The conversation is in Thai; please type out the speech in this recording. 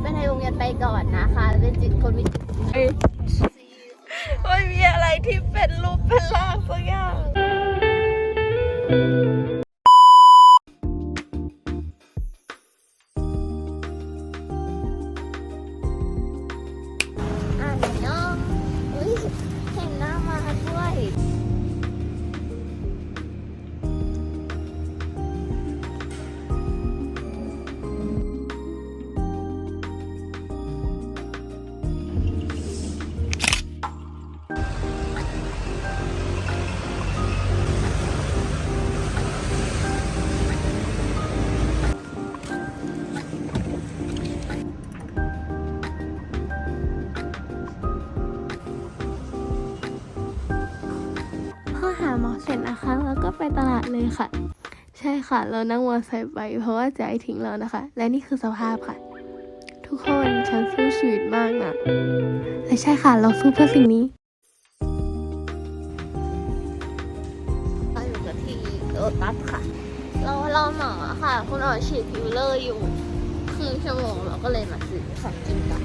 ไปในวงเวียนไปก่อนนะคะ เป็นจิตคนวิจ พอหาหมอเสร็จนะคะ แล้วก็ไปตลาดเลยค่ะ ใช่ค่ะ เรานั่งมอเตอร์ไซค์ไป เพราะว่าใจทิ้งเรานะคะ และนี่คือสภาพค่ะ ทุกคนฉันสู้ชีวิตมากนะและใช่ค่ะ เราสู้เพื่อสิ่งนี้เราอยู่กับที่โลตัสค่ะ เราเราหมอค่ะ คุณหมอฉีดฟิลเลอร์อยู่ครึ่งชั่วโมงเราก็เลยมาซื้อของกินกัน